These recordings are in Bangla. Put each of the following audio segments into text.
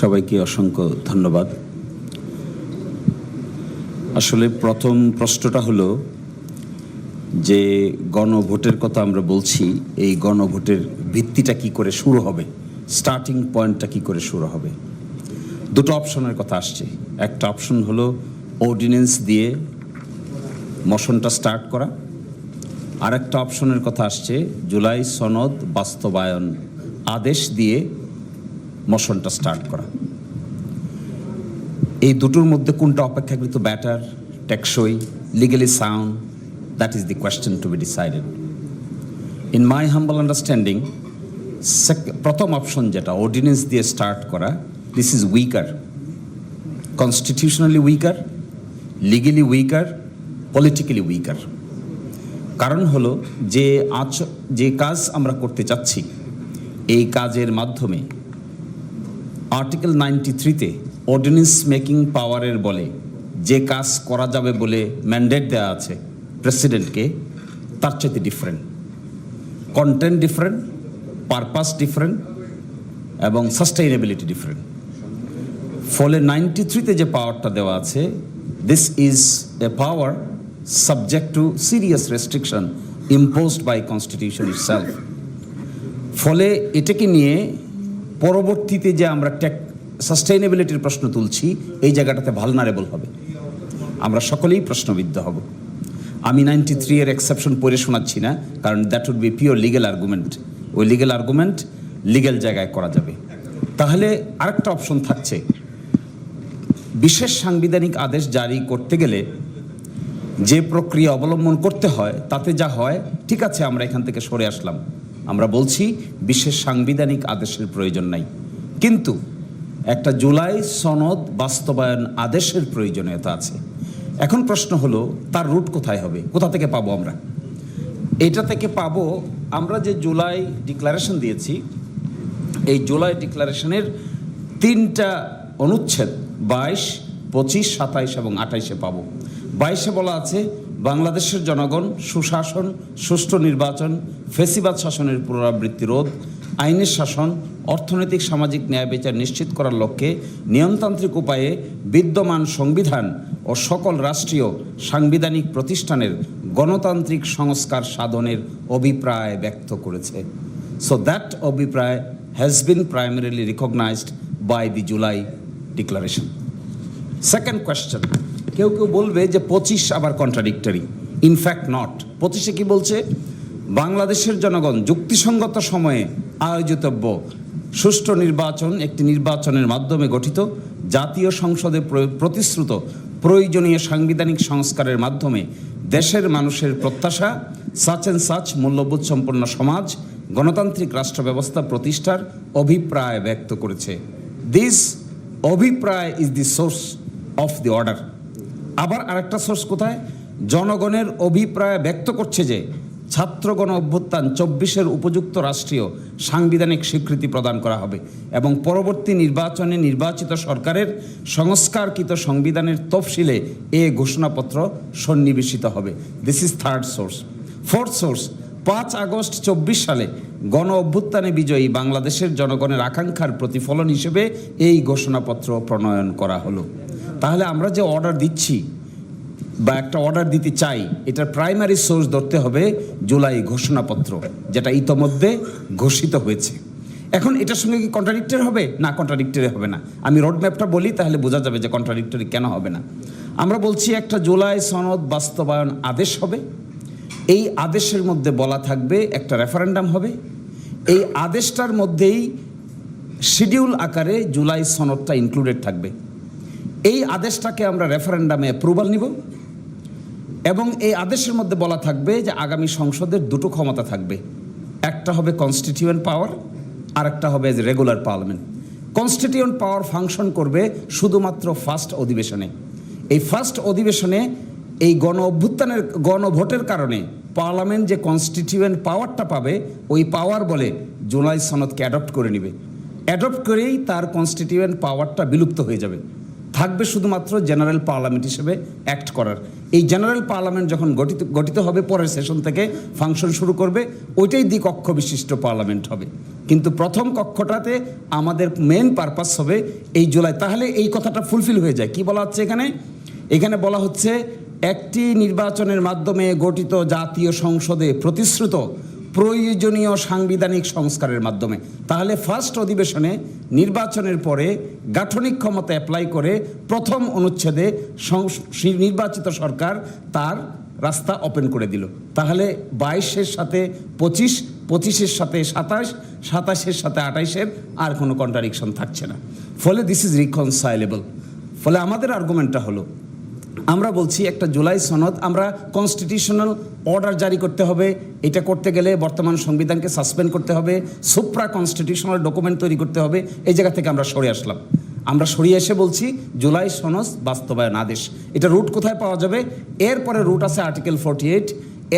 সবাইকে অসংখ্য ধন্যবাদ। আসলে প্রথম প্রশ্নটা হলো যে গণভোটের কথা আমরা বলছি, এই গণভোটের ভিত্তিটা কি করে শুরু হবে? স্টার্টিং পয়েন্টটা কি করে শুরু হবে? দুটো অপশনের কথা আসছে। একটা অপশন হলো অর্ডিনেন্স দিয়ে মোশনটা স্টার্ট করা। আর একটা অপশনের কথা আসছে, জুলাই সনদ বাস্তবায়ন আদেশ দিয়ে মোশনটা স্টার্ট করা। এই দুটোর মধ্যে কোনটা অপেক্ষাকৃত ব্যাটার টেকসই legally sound that is the question to be decided in my humble understanding প্রথম অপশন যেটা অর্ডিনেন্স দিয়ে স্টার্ট করা this is weaker constitutionally weaker legally weaker politically weaker কারণ হলো, যে আচ, যে কাজ আমরা করতে চাচ্ছি, এই কাজের মাধ্যমে আর্টিকেল নাইনটি থ্রিতে অর্ডিন্যান্স মেকিং পাওয়ারের বলে, যে কাজ করা যাবে বলে ম্যান্ডেট দেওয়া আছে প্রেসিডেন্টকে, তার চাইতে different content different purpose different এবং সাস্টেইনেবিলিটি ডিফারেন্ট ফলে নাইনটি থ্রিতে যে পাওয়ারটা দেওয়া আছে this is a power subject to serious restriction imposed by constitution itself ফলে এটাকে নিয়ে পরবর্তীতে যে আমরা টেক সাস্টেইনেবিলিটির প্রশ্ন তুলছি, এই জায়গাটাতে ভালনারেবল হবে। আমরা সকলেই প্রশ্নবিদ্ধ হব। আমি নাইনটি থ্রি এর এক্সেপশন পড়ে শোনাচ্ছি না, কারণ that would be pure legal argument ওই লিগেল আর্গুমেন্ট লিগেল জায়গায় করা যাবে। তাহলে আরেকটা অপশন থাকছে। বিশেষ সাংবিধানিক আদেশ জারি করতে গেলে যে প্রক্রিয়া অবলম্বন করতে হয়, তাতে যা হয়, ঠিক আছে, আমরা এখান থেকে সরে আসলাম। আমরা বলছি বিশেষ সাংবিধানিক আদেশের প্রয়োজন নাই। কিন্তু একটা জুলাই সনদ বাস্তবায়ন আদেশের প্রয়োজনীয়তা আছে। এখন প্রশ্ন হলো, তার রুট কোথায় হবে? কোথা থেকে পাবো আমরা? এটা থেকে পাবো, আমরা যে জুলাই ডিক্লারেশন দিয়েছি, এই জুলাই ডিক্লারেশনের তিনটা অনুচ্ছেদ, বাইশ, পঁচিশ, সাতাইশ এবং আঠাইশে পাবো। বাইশে বলা আছে, বাংলাদেশের জনগণ সুশাসন, সুষ্ঠু নির্বাচন ফেসিবাদ শাসনের পুনরাবৃত্তি রোধ, আইনের শাসন, অর্থনৈতিক, সামাজিক ন্যায় বিচার নিশ্চিত করার লক্ষ্যে নিয়মতান্ত্রিক উপায়ে বিদ্যমান সংবিধান ও সকল রাষ্ট্রীয় সাংবিধানিক প্রতিষ্ঠানের গণতান্ত্রিক সংস্কার সাধনের অভিপ্রায় ব্যক্ত করেছে। সো দ্যাট অভিপ্রায় has been primarily recognised by the July declaration second question কেউ কেউ বলবে যে পঁচিশ আবার কন্ট্রাডিক্টরি ইনফ্যাক্ট নট পঁচিশে কি বলছে? বাংলাদেশের জনগণ যুক্তিসঙ্গত সময়ে আয়োজিতব্য সুষ্ঠু নির্বাচন একটি নির্বাচনের মাধ্যমে গঠিত, জাতীয় সংসদে প্রতিশ্রুত প্রয়োজনীয় সাংবিধানিক সংস্কারের মাধ্যমে দেশের মানুষের প্রত্যাশা, সাচ অ্যান্ড সাচ মূল্যবোধ সম্পন্ন সমাজ, গণতান্ত্রিক রাষ্ট্র ব্যবস্থা প্রতিষ্ঠার অভিপ্রায় ব্যক্ত করেছে। দিস অভিপ্রায় is the source of the order আবার আরেকটা সোর্স কোথায়? জনগণের অভিপ্রায় ব্যক্ত করছে যে ছাত্রগণ অভ্যুত্থান চব্বিশের উপযুক্ত রাষ্ট্রীয় সাংবিধানিক স্বীকৃতি প্রদান করা হবে এবং পরবর্তী নির্বাচনে নির্বাচিত সরকারের সংস্কারকৃত সংবিধানের তফসিলে এ ঘোষণাপত্র সন্নিবেশিত হবে। This is third source fourth source পাঁচ আগস্ট চব্বিশ সালে গণ অভ্যুত্থানে বিজয়ী বাংলাদেশের জনগণের আকাঙ্ক্ষার প্রতিফলন হিসেবে এই ঘোষণাপত্র প্রণয়ন করা হলো। তাহলে আমরা যে অর্ডার দিচ্ছি বা একটা অর্ডার দিতে চাই, এটার প্রাইমারি সোর্স ধরতে হবে জুলাই ঘোষণাপত্র, যেটা ইতোমধ্যে ঘোষিত হয়েছে। এখন এটার সঙ্গে কি কন্ট্রাডিক্টরি হবে? না কন্ট্রাডিক্টরি হবে না। আমি রোডম্যাপটা বলি, তাহলে বোঝা যাবে যে কন্ট্রাডিক্টরি কেন হবে না। আমরা বলছি একটা জুলাই সনদ বাস্তবায়ন আদেশ হবে। এই আদেশের মধ্যে বলা থাকবে একটা রেফারেন্ডাম হবে। এই আদেশটার মধ্যেই শিডিউল আকারে জুলাই সনদটা ইনক্লুডেড থাকবে। এই আদেশটাকে আমরা রেফারেন্ডামে অ্যাপ্রুভাল নিব। এবং এই আদেশের মধ্যে বলা থাকবে যে আগামী সংসদের দুটো ক্ষমতা থাকবে। একটা হবে কনস্টিটিউয়েন্ট পাওয়ার আর একটা হবে regular parliament constituent power function করবে শুধুমাত্র ফার্স্ট অধিবেশনে। এই ফার্স্ট অধিবেশনে এই গণ অভ্যুত্থানের গণভোটের কারণে পার্লামেন্ট যে কনস্টিটিউয়েন্ট পাওয়ারটা পাবে, ওই পাওয়ার বলে জুলাই সনদকে অ্যাডপ্ট করে নেবে। অ্যাডপ্ট করেই তার কনস্টিটিউয়েন্ট পাওয়ারটা বিলুপ্ত হয়ে যাবে। থাকবে শুধুমাত্র জেনারেল পার্লামেন্ট হিসেবে অ্যাক্ট করার। এই জেনারেল পার্লামেন্ট যখন গঠিত গঠিত হবে পরের সেশন থেকে ফাংশন শুরু করবে, ওইটাই দ্বিকক্ষ বিশিষ্ট পার্লামেন্ট হবে। কিন্তু প্রথম কক্ষটাতে আমাদের মেন পারপাস হবে এই জুলাই। তাহলে এই কথাটা ফুলফিল হয়ে যায়। কি বলা হচ্ছে এখানে? এখানে বলা হচ্ছে, একটি নির্বাচনের মাধ্যমে গঠিত জাতীয় সংসদে প্রতিশ্রুত প্রয়োজনীয় সাংবিধানিক সংস্কারের মাধ্যমে। তাহলে ফার্স্ট অধিবেশনে নির্বাচনের পরে গাঠনিক ক্ষমতা অ্যাপ্লাই করে প্রথম অনুচ্ছেদে নির্বাচিত সরকার তার রাস্তা ওপেন করে দিল। তাহলে বাইশের সাথে পঁচিশ, পঁচিশের সাথে সাতাশ, সাতাশের সাথে আঠাইশের আর কোনো কন্ট্রাডিকশন থাকছে না। ফলে দিস ইজ রিকনসাইলেবল ফলে আমাদের আর্গুমেন্টটা হলো আমরা বলছি একটা জুলাই সনদ, আমরা কনস্টিটিউশনাল অর্ডার জারি করতে হবে। এটা করতে গেলে বর্তমান সংবিধানকে সাসপেন্ড করতে হবে সুপ্রা কনস্টিটিউশনাল ডকুমেন্ট তৈরি করতে হবে। এই জায়গা থেকে আমরা সরে আসলাম। আমরা সরিয়ে এসে বলছি, জুলাই সনদ বাস্তবায়ন আদেশ। এটা রুট কোথায় পাওয়া যাবে? এরপরে রুট আছে আর্টিকেল ফোরটি এইট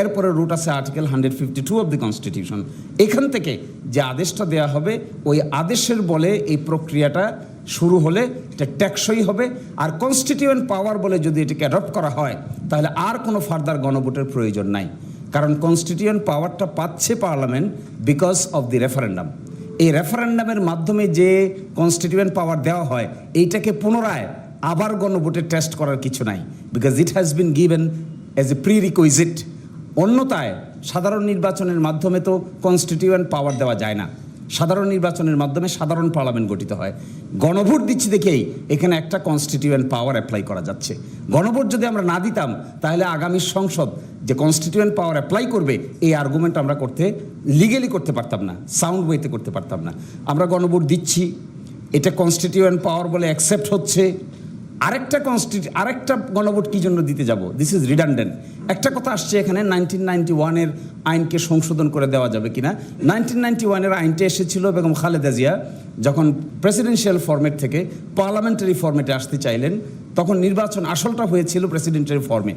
এরপরে রুট আছে article hundred fifty two of the constitution এখান থেকে যে আদেশটা দেওয়া হবে, ওই আদেশের বলে এই প্রক্রিয়াটা শুরু হলে এটা ট্যাক্সই হবে। আর কনস্টিটিউয়েন্ট পাওয়ার বলে যদি এটাকে অ্যাডপ্ট করা হয়, তাহলে আর কোনো ফার্দার গণভোটের প্রয়োজন নাই। কারণ কনস্টিটিউয়েন্ট পাওয়ারটা পাচ্ছে parliament because of the referendum এই রেফারেন্ডামের মাধ্যমে যে কনস্টিটিউয়েন্ট পাওয়ার দেওয়া হয়, এইটাকে পুনরায় আবার গণভোটে টেস্ট করার কিছু নাই। Because it has been given as a prerequisite অন্যতায় সাধারণ নির্বাচনের মাধ্যমে তো কনস্টিটিউয়েন্ট পাওয়ার দেওয়া যায় না। সাধারণ নির্বাচনের মাধ্যমে সাধারণ পার্লামেন্ট গঠিত হয়। গণভোট দিচ্ছি দেখেই এখানে একটা কনস্টিটিউয়েন্ট পাওয়ার অ্যাপ্লাই করা যাচ্ছে। গণভোট যদি আমরা না দিতাম, তাহলে আগামী সংসদ যে কনস্টিটিউয়েন্ট পাওয়ার অ্যাপ্লাই করবে, এই আর্গুমেন্ট আমরা করতে লিগেলি করতে পারতাম না সাউন্ড ওয়েতে করতে পারতাম না। আমরা গণভোট দিচ্ছি, এটা কনস্টিটিউয়েন্ট পাওয়ার বলে অ্যাকসেপ্ট হচ্ছে। আরেকটা কনস্টিটিউ আরেকটা গণভোট কী জন্য দিতে যাব? দিস ইজ রিডান্ডেন্ট একটা কথা আসছে এখানে নাইনটিন নাইনটি ওয়ানের আইনকে সংশোধন করে দেওয়া যাবে কিনা? নাইনটিন নাইনটি ওয়ানের আইনটা এসেছিল বেগম খালেদা জিয়া যখন প্রেসিডেন্সিয়াল ফরম্যাট থেকে পার্লামেন্টারি ফর্মেটে আসতে চাইলেন, তখন নির্বাচন আসলটা হয়েছিল প্রেসিডেন্টারি ফর্মে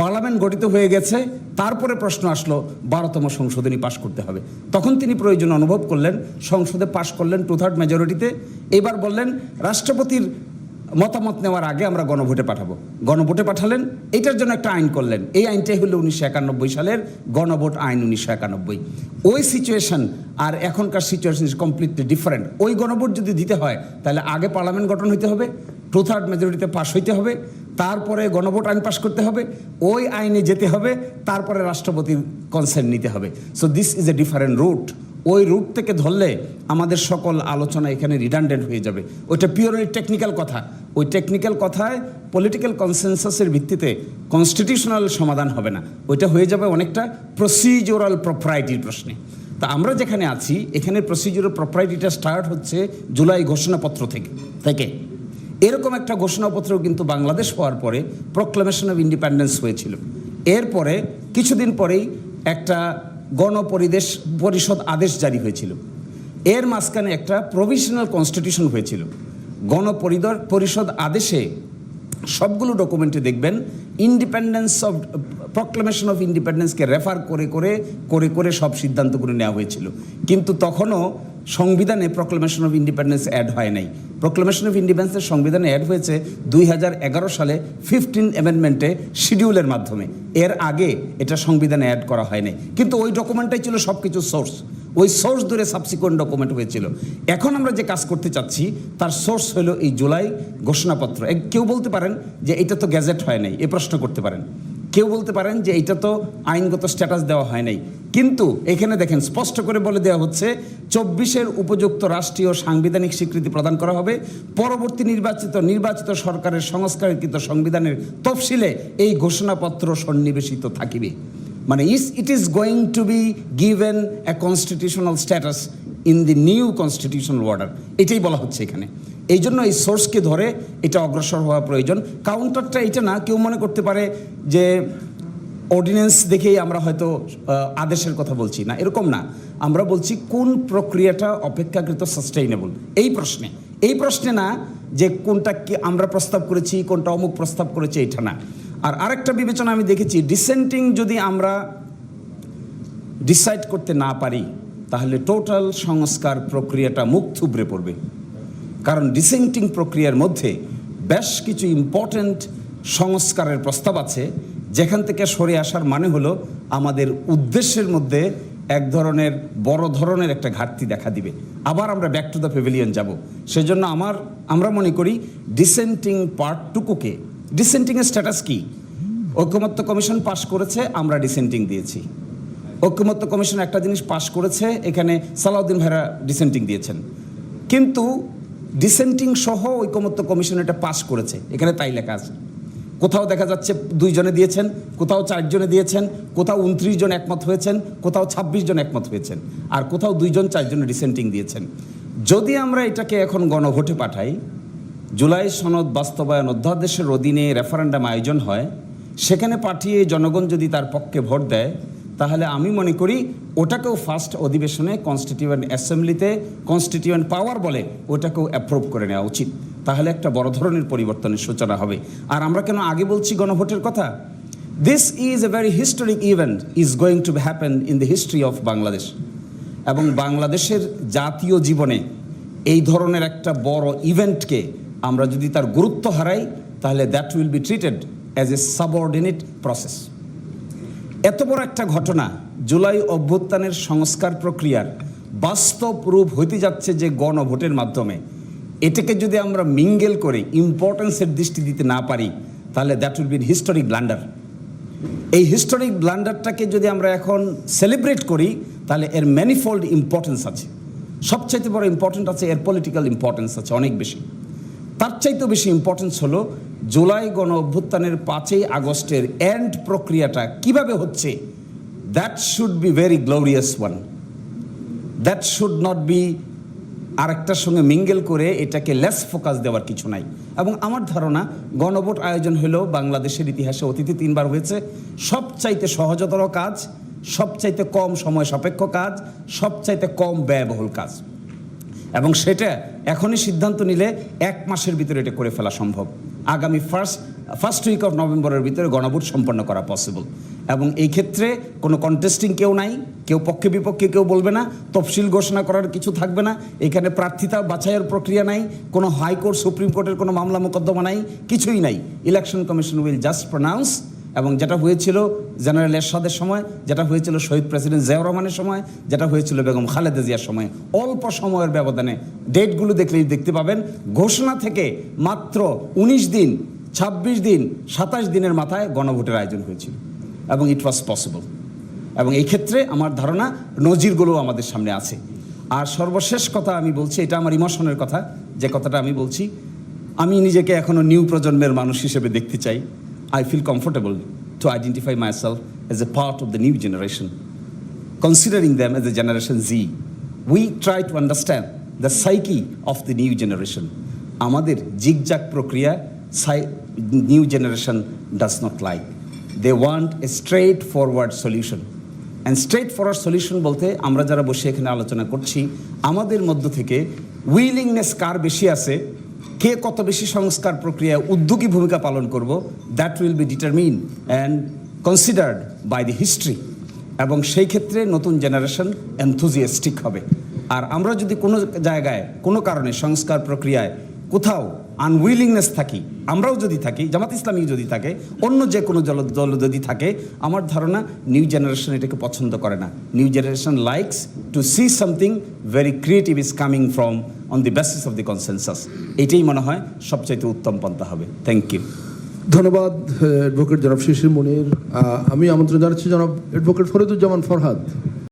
পার্লামেন্ট গঠিত হয়ে গেছে, তারপরে প্রশ্ন আসলো, বারোতম সংশোধনী পাশ করতে হবে। তখন তিনি প্রয়োজন অনুভব করলেন, সংসদে পাশ করলেন টু থার্ড মেজরিটিতে এবার বললেন, রাষ্ট্রপতির মতামত নেওয়ার আগে আমরা গণভোটে পাঠাবো। গণভোটে পাঠালেন এটার জন্য একটা আইন করলেন। এই আইনটাই হলো উনিশশো একানব্বই সালের গণভোট আইন উনিশশো একানব্বই। ওই সিচুয়েশন আর এখনকার সিচুয়েশন ইজ কমপ্লিটলি ডিফারেন্ট ওই গণভোট যদি দিতে হয়, তাহলে আগে পার্লামেন্ট গঠন হইতে হবে টু থার্ড মেজরিটিতে পাশ হইতে হবে, তারপরে গণভোট আইন পাশ করতে হবে, ওই আইনে যেতে হবে, তারপরে রাষ্ট্রপতির কনসেন্ট নিতে হবে। So this is a different route ওই রুট থেকে ধরলে আমাদের সকল আলোচনা এখানে রিডান্ডেন্ট হয়ে যাবে। ওইটা পিওরলি টেকনিক্যাল কথা। ওই টেকনিক্যাল কথায় পলিটিক্যাল কনসেনসাসের ভিত্তিতে কনস্টিটিউশনাল সমাধান হবে না। ওইটা হয়ে যাবে অনেকটা প্রসিডিওরাল প্রপারাইটির প্রশ্নে। তা আমরা যেখানে আছি, এখানে প্রসিডিওরাল প্রপারাইটিটা স্টার্ট হচ্ছে জুলাই ঘোষণাপত্র থেকে। থেকে এরকম একটা ঘোষণাপত্র কিন্তু বাংলাদেশ হওয়ার পরে প্রক্লামেশন অফ ইন্ডিপেন্ডেন্স হয়েছিল। এরপরে কিছুদিন পরেই একটা গণপরিদেশ পরিষদ আদেশ জারি হয়েছিল। এর মাঝখানে একটা প্রভিশনাল কনস্টিটিউশন হয়েছিল। গণপরিদর পরিষদ আদেশে সবগুলো ডকুমেন্টে দেখবেন ইন্ডিপেন্ডেন্স অফ প্রক্লামেশন অফ ইন্ডিপেন্ডেন্সকে রেফার করে করে করে করে সব সিদ্ধান্তগুলো নেওয়া হয়েছিল। কিন্তু তখনও সংবিধানে প্রক্লামেশন অফ ইন্ডিপেন্ডেন্স অ্যাড হয় নাই। প্রক্লামেশন অফ ইন্ডিপেন্ডেন্সের সংবিধানে অ্যাড হয়েছে দুই সালে ফিফটিন অ্যামেন্ডমেন্টে শিডিউলের মাধ্যমে। এর আগে এটা সংবিধানে অ্যাড করা হয় নাই কিন্তু ওই ডকুমেন্টটাই ছিল সব কিছু সোর্স ওই সোর্স ধরে সাবসিকুয়েন্ট ডকুমেন্ট হয়েছিল। এখন আমরা যে কাজ করতে চাচ্ছি, তার সোর্স হলো এই জুলাই ঘোষণাপত্র। কেউ বলতে পারেন যে এটা তো গ্যাজেট হয় নাই, এ প্রশ্ন করতে পারেন। কেউ বলতে পারেন যে এটা তো আইনগত স্ট্যাটাস দেওয়া হয় নাই। কিন্তু এখানে দেখেন, স্পষ্ট করে বলে দেওয়া হচ্ছে, চব্বিশের উপযুক্ত রাষ্ট্রীয় সাংবিধানিক স্বীকৃতি প্রদান করা হবে। পরবর্তী নির্বাচিত নির্বাচিত সরকারের সংস্কারকৃত সংবিধানের তফসিলে এই ঘোষণাপত্র সন্নিবেশিত থাকিবে। মানে is it is going to be given a constitutional status in the new constitutional order এটাই বলা হচ্ছে এখানে। এই জন্য এই সোর্সকে ধরে এটা অগ্রসর হওয়া প্রয়োজন। কাউন্টারটা এটা না, কেউ মনে করতে পারে যে অর্ডিন্যান্স দেখেই আমরা হয়তো আদেশের কথা বলছি না। এরকম না। আমরা বলছি কোন প্রক্রিয়াটা অপেক্ষাকৃত সাস্টেইনেবল এই প্রশ্নে। এই প্রশ্নে না যে কোনটা কি আমরা প্রস্তাব করেছি, কোনটা অমুক প্রস্তাব করেছে, এটা না। আর আরেকটা বিবেচনা আমি দেখেছি ডিসেন্টিং যদি আমরা ডিসাইড করতে না পারি, তাহলে টোটাল সংস্কার প্রক্রিয়াটা মুখ থুবড়ে পড়বে। কারণ ডিসেন্টিং প্রক্রিয়ার মধ্যে বেশ কিছু ইম্পর্ট্যান্ট সংস্কারের প্রস্তাব আছে, যেখান থেকে সরে আসার মানে হলো আমাদের উদ্দেশ্যের মধ্যে এক ধরনের বড় ধরনের একটা ঘাটতি দেখা দিবে। আবার আমরা ব্যাক টু দ্য পেভিলিয়ন যাব। সেজন্য আমার, আমরা মনে করি ডিসেন্টিং পার্টটুকুকে ডিসেন্টিংয়ের স্ট্যাটাস কি? ঐকমত্য কমিশন পাশ করেছে, আমরা ডিসেন্টিং দিয়েছি। ঐক্যমত্য কমিশন একটা জিনিস পাশ করেছে, এখানে সালাউদ্দিন ভাইরা ডিসেন্টিং দিয়েছেন। কিন্তু ডিসেন্টিং সহ ঐকমত্য কমিশন এটা পাশ করেছে, এখানে তাই লেখা আছে। কোথাও দেখা যাচ্ছে দুইজনে দিয়েছেন, কোথাও চারজনে দিয়েছেন, কোথাও উনত্রিশ জন একমত হয়েছেন, কোথাও ছাব্বিশ জন একমত হয়েছেন, আর কোথাও দুইজন চারজনে ডিসেন্টিং দিয়েছেন। যদি আমরা এটাকে এখন গণভোটে পাঠাই জুলাই সনদ বাস্তবায়ন অধ্যাদেশের অধীনে রেফারেন্ডাম আয়োজন হয়, সেখানে পাঠিয়ে জনগণ যদি তার পক্ষে ভোট দেয়, তাহলে আমি মনে করি ওটাকেও ফার্স্ট অধিবেশনে কনস্টিটিউয়েন্ট অ্যাসেম্বলিতে কনস্টিটিউয়েন্ট পাওয়ার বলে ওটাকেও অ্যাপ্রুভ করে নেওয়া উচিত। তাহলে একটা বড় ধরনের পরিবর্তনের সূচনা হবে। আর আমরা কেন আগে বলছি গণভোটের কথা? This is a very historic event is going to happen in the history of Bangladesh এবং বাংলাদেশের জাতীয় জীবনে এই ধরনের একটা বড় ইভেন্টকে আমরা যদি তার গুরুত্ব হারাই, তাহলে that will be treated as a subordinate process এত বড় একটা ঘটনা, জুলাই অভ্যুত্থানের সংস্কার প্রক্রিয়ার বাস্তব রূপ হইতে যাচ্ছে যে গণভোটের মাধ্যমে। এটাকে যদি আমরা মিঙ্গেল করে ইম্পর্টেন্সের দৃষ্টি দিতে না পারি, তাহলে that will be historic blunder এই হিস্টোরিক ব্লান্ডারটাকে যদি আমরা এখন সেলিব্রেট করি, তাহলে এর ম্যানিফোল্ড ইম্পর্টেন্স আছে। সবচাইতে বড় ইম্পর্টেন্ট আছে, এর পলিটিক্যাল ইম্পর্টেন্স আছে, অনেক বেশি। তার চাইতেও বেশি ইম্পর্টেন্স হলো জুলাই গণ অভ্যুত্থানের পাঁচই আগস্টের এন্ড প্রক্রিয়াটা কীভাবে হচ্ছে? That should be very glorious one that should not be আরেকটার সঙ্গে মিঙ্গেল করে এটাকে লেস ফোকাস দেওয়ার কিছু নাই। এবং আমার ধারণা, গণভোট আয়োজন হলেও বাংলাদেশের ইতিহাসে অতীতে তিনবার হয়েছে। সবচাইতে সহজতর কাজ, সবচাইতে কম সময় সাপেক্ষ কাজ, সবচাইতে কম ব্যয়বহুল কাজ। এবং সেটা এখনই সিদ্ধান্ত নিলে এক মাসের ভিতরে এটা করে ফেলা সম্ভব। আগামী ফার্স্ট ফার্স্ট উইক অফ নভেম্বরের ভিতরে গণভোট সম্পন্ন করা পসিবল এবং এই ক্ষেত্রে কোনো কন্টেস্টিং কেউ নাই, কেউ পক্ষে বিপক্ষে কেউ বলবে না, তফসিল ঘোষণা করার কিছু থাকবে না, এখানে প্রার্থিতা বাছাইয়ের প্রক্রিয়া নাই, কোনো হাইকোর্ট সুপ্রিম কোর্টের কোনো মামলা মোকদ্দমা নাই, কিছুই নাই। Election commission will just pronounce এবং যেটা হয়েছিল জেনারেল এরশাদের সময়, যেটা হয়েছিল শহীদ প্রেসিডেন্ট জিয়াউর রহমানের সময়, যেটা হয়েছিল বেগম খালেদা জিয়ার সময়। অল্প সময়ের ব্যবধানে ডেটগুলো দেখলেই দেখতে পাবেন, ঘোষণা থেকে মাত্র উনিশ দিন ২৬ দিন, সাতাশ দিনের মাথায় গণভোটের আয়োজন হয়েছিল। এবং ইট ওয়াজ পসিবল এবং এই ক্ষেত্রে আমার ধারণা নজিরগুলো আমাদের সামনে আছে। আর সর্বশেষ কথা আমি বলছি, এটা আমার ইমোশনের কথা, যে কথাটা আমি বলছি, আমি নিজেকে এখনও নিউ প্রজন্মের মানুষ হিসেবে দেখতে চাই। Feel comfortable to identify myself as a part of the new generation considering them as a generation Z, we try to understand the psyche of the new generation. আমাদের জিগজাক প্রক্রিয়া new generation does not like they want a straightforward solution and straightforward solution বলতে আমরা যারা বসে এখানে আলোচনা করছি আমাদের মধ্য থেকে উইলিংনেস কার বেশি আছে কে কত বেশি সংস্কার প্রক্রিয়ায় উদ্যোগী ভূমিকা পালন করব that will be determine and considered by the history এবং সেই ক্ষেত্রে নতুন জেনারেশন এনথুজিয়াস্টিক হবে। আর আমরা যদি কোনো জায়গায় কোনো কারণে সংস্কার প্রক্রিয়ায় কোথাও আনউইলিংনেস থাকি, আমরাও যদি থাকি, জামাত ইসলামী যদি থাকে, অন্য যে কোনো দল দল যদি থাকে, আমার ধারণা নিউ জেনারেশন এটাকে পছন্দ করে না। New generation likes to see something very creative is coming from on the basis of the consensus এটাই মনে হয় সবচাইতে উত্তম পন্থা হবে। থ্যাংক ইউ ধন্যবাদ অ্যাডভোকেট জনাব শিশির মনির। আমি আমন্ত্রণ জানাচ্ছি জনাব অ্যাডভোকেট ফরিদুজ্জামান ফরহাদ।